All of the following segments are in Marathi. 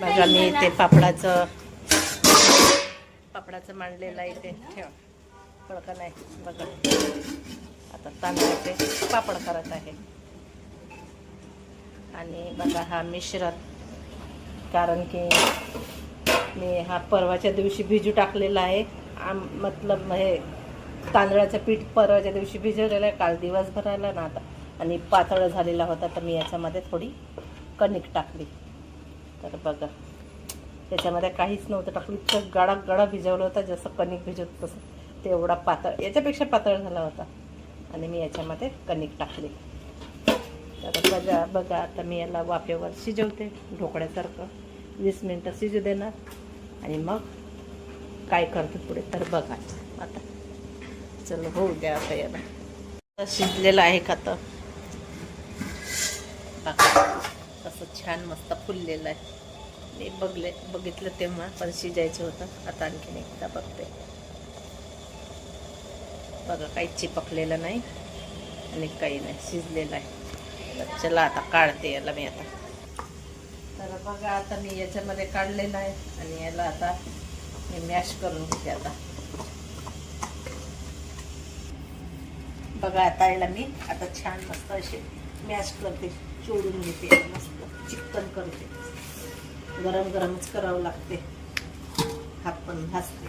बघा मी ते पापडाचं पापडाचं मांडलेलं आहे ते. ठेव. फळका नाही? बघा. आता तांदळाचे पापड करत आहे. आणि बघा हा मिश्रण. कारण की मी हा परवाच्या दिवशी भिजू टाकलेला आहे. आम मतलब हे तांदळाचं पीठ परवाच्या दिवशी भिजवलेलं आहे. काल दिवसभराला ना आता. आणि पातळ झालेला होता तर मी याच्यामध्ये थोडी कणिक टाकली. तर बघा. त्याच्यामध्ये काहीच नव्हतं टाकलं. इतकं गाडा गाडा भिजवलं होतं जसं कणिक भिजवत तसं. ते एवढा पातळ याच्यापेक्षा पातळ झाला होता. आणि मी याच्यामध्ये कणिक टाकली. तर बघा बघा आता मी याला वाफेवर शिजवते ढोकळ्यासारखं. वीस मिनटं शिजू देणार. आणि मग काय करते पुढे? तर बघा. आता चलो होऊ द्या आता याला. आता शिजलेलं आहे का तर कसं छान मस्त फुललेलं आहे. मी बघले बघितलं तेव्हा पण शिजायचं होतं. आता आणखीन एकदा बघते. बघा काही चिपकलेलं नाही आणि काही नाही शिजलेलं आहे. तर चला आता काढते याला मी आता. तर बघा आता मी याच्यामध्ये काढलेलं आहे आणि याला आता मी मॅश करून घेते आता. बघा आता याला मी आता छान मस्त अशी मॅश करते. चोळून घेते मस्त चिकन करते. गरम गरमच करावं लागते. हात पण भाजते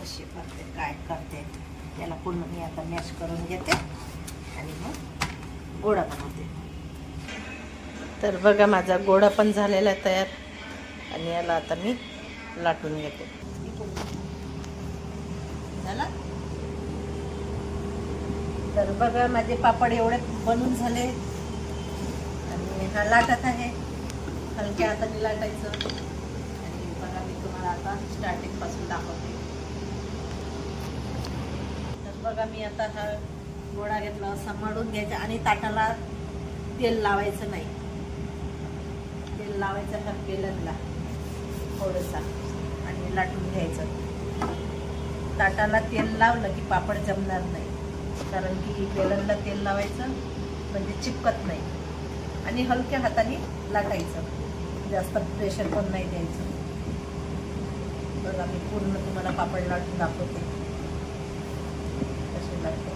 कशी करते काय करते त्याला पूर्ण मी आता मॅश करून घेते आणि मग गोडा बनवते. तर बघा माझा गोडा पण झालेला आहे तयार. आणि याला आता मी लाटून घेते. झाला तर बघा माझे पापड एवढे बनून झाले. आणि हा लाटत आहे. हलक्या हाताने लाटायचं. आणि बघा मी तुम्हाला आता स्टार्टिंगपासून दाखवते. तर बघा मी आता हा गोळा घेतला असा मळून घ्यायचा आणि ताटाला तेल लावायचं नाही. तेल लावायचं हा बेलनला थोडंसा. आणि लाटून घ्यायचं. ताटाला तेल लावलं की पापड जमणार नाही. कारण की बेलनला तेल लावायचं म्हणजे चिपकत नाही. आणि हलक्या हाताने लाटायचं. जास्त प्रेशर पण नाही द्यायचं. बघा मी पूर्ण तुम्हाला पापड लाटून दाखवते. कसे लागते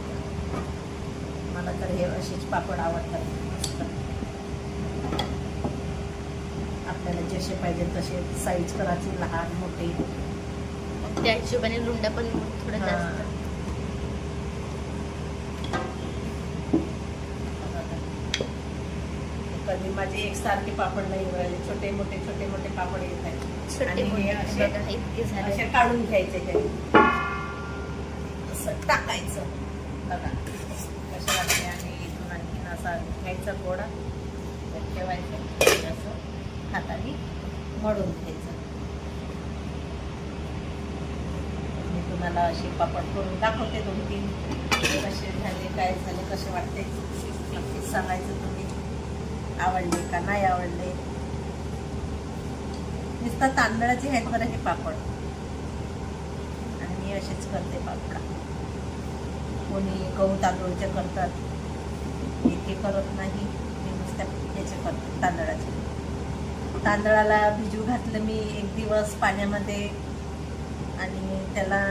मला तर हे असेच पापड आवडतात. आपल्याला जसे पाहिजे तसे साईज करायची लहान मोठे. त्या हिशोबाने रुंडा पण थोडं. जास्त. माझे एकसारखे पापड नाही उरायले छोटे मोठे छोटे मोठे पापड येत आहेत. असे- काढून घ्यायचे हे असं टाकायचं. बघा. कशा वाटते आणि इथून आणखीन असा घ्यायचा गोडा. ठेवायचं. असं हाताने मळून घ्यायचं. मी तुम्हाला अशी पापड करून दाखवते दोन तीन कसे झाले काय झाले कसे वाटते? नक्कीच सांगायचं तुम्ही. आवडले का नाही आवडले? नुसतं तांदळाचे आहेत बरं हे पापड. आणि मी असेच करते पापडा. कोणी गहू तांदूळचे करतात इथे करत नाही. मी नुसत्या याचे करते तांदळाचे. तांदळाला भिजू घातलं मी एक दिवस पाण्यामध्ये आणि त्याला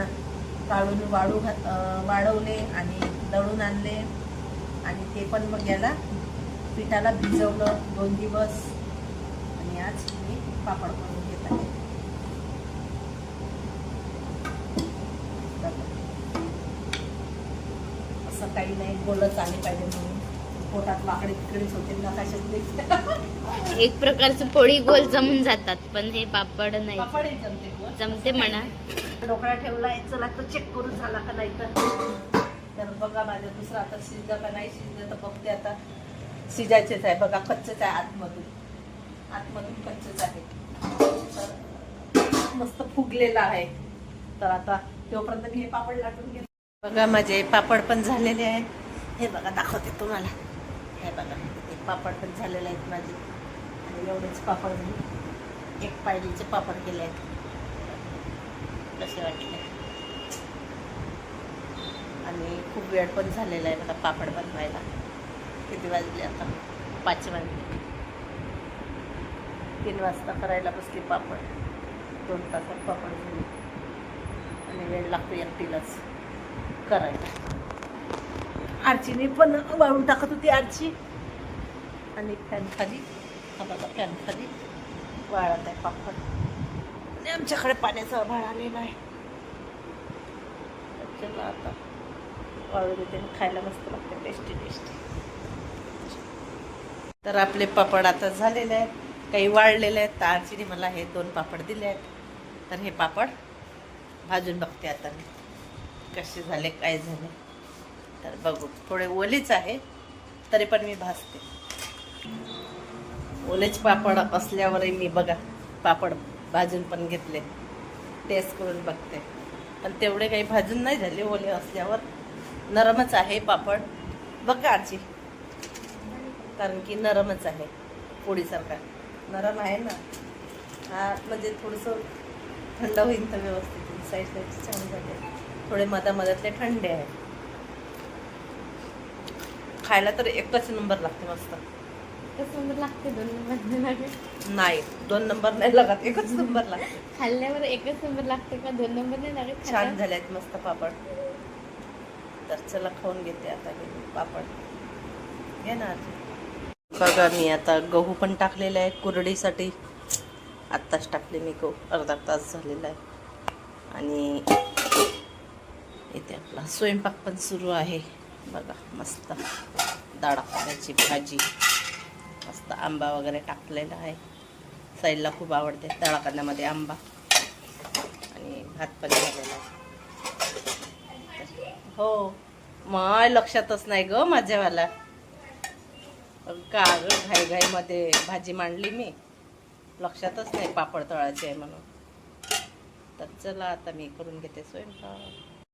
काढून वाळू घात वाढवले वाळवले आणि दळून आणले. आणि ते पण मग याला पिठाला भिजवलं दोन दिवस. आणि आज मी पापड करून घेत आहे. असं काही नाही बोलत आले पाहिजे म्हणून. पोटात तिकडेच होते एक प्रकारचं पोळी गोल जमून जातात पण हे पापड नाही. पापड जमते. जमते म्हणा. ढोकळा ठेवलाय चला तो चेक करून झाला का नाही तर. तर बघा माझं दुसरं आता शिजलं का नाही शिजलं तर बघते आता. शिजायचेच आहे. बघा कच्चेच आहे आतमधून. आतमधून कच्चेच आहे. तर मस्त फुगलेला आहे. तर आता तोपर्यंत मी हे पापड लाटून घे बघा माझे पापड पण झालेले आहेत. हे बघा दाखवते तुम्हाला. हे बघा हे पापड पण झालेले आहेत माझे. आणि एवढेच पापड मी एक पायरीचे पापड केले आहेत. कसे वाटले? आणि खूप वेळ पण झालेला आहे मला पापड बनवायला. किती वाजले आता? पाच वाजले. तीन वाजता करायला बसली पापड. दोन तासात पापड झाली आणि वेळ लागतो एकटीलाच करायला. आरचीने पण वाळून टाकत होती आरची. आणि फॅन खाली. हा फॅन खाली वाळत आहे पापड. आणि आमच्याकडे पाण्याचा अभाळ आलेला आहे. चला आता. वाळू देते आणि खायला मस्त लागते. टेस्टी टेस्टी तर आपले पापड आता झालेले आहेत. काही वाळलेले आहेत. तर आरचीने मला हे दोन पापड दिले आहेत. तर हे पापड भाजून बघते आता मी. कसे झाले काय झाले. तर बघू. थोडे ओलेच आहे तरी पण मी भाजते. ओलेच पापड असल्यावरही मी बघा पापड भाजून पण घेतले. टेस्ट करून बघते. पण तेवढे काही भाजून नाही झाले. ओले असल्यावर नरमच आहे पापड. बघा आजी कारण की नरमच आहे पोळीसारखा नरम आहे ना? हा म्हणजे थोडंसं थंड होईल तर व्यवस्थित साईड साईडचे छान झाले. थोडे मधामधातले थंडे आहेत. खायला तर एकच नंबर लागते मस्त. एकच नंबर लागते दोन नंबर लागते. नाही दोन नंबर नाही लागत एकच नंबर लागते. खाल्ल्यावर एकच नंबर लागते का दोन नंबर नाही लागत छान? झाले आहेत मस्त पापड. तर चला खाऊन घेते आता पापड. घे ना आजी. बघा मी आता गहू पण टाकलेला आहे. कुरडीसाठी आत्ताच टाकले मी गहू. अर्धा तास झालेला आहे. आणि इथे आपला स्वयंपाक पण सुरू आहे. बघा मस्त डाळ भाजी मस्त आंबा वगैरे टाकलेला आहे. साईडला खूप आवडते तळाकांद्यामध्ये आंबा. आणि भात पण झालेला आहे. हो मग लक्षातच नाही ग माझ्यावाला. का घाई घाईघाईमध्ये भाजी मांडली मी? लक्षातच नाही पापड तळायचे आहे म्हणून. तर चला आता मी करून घेते स्वयंपाक.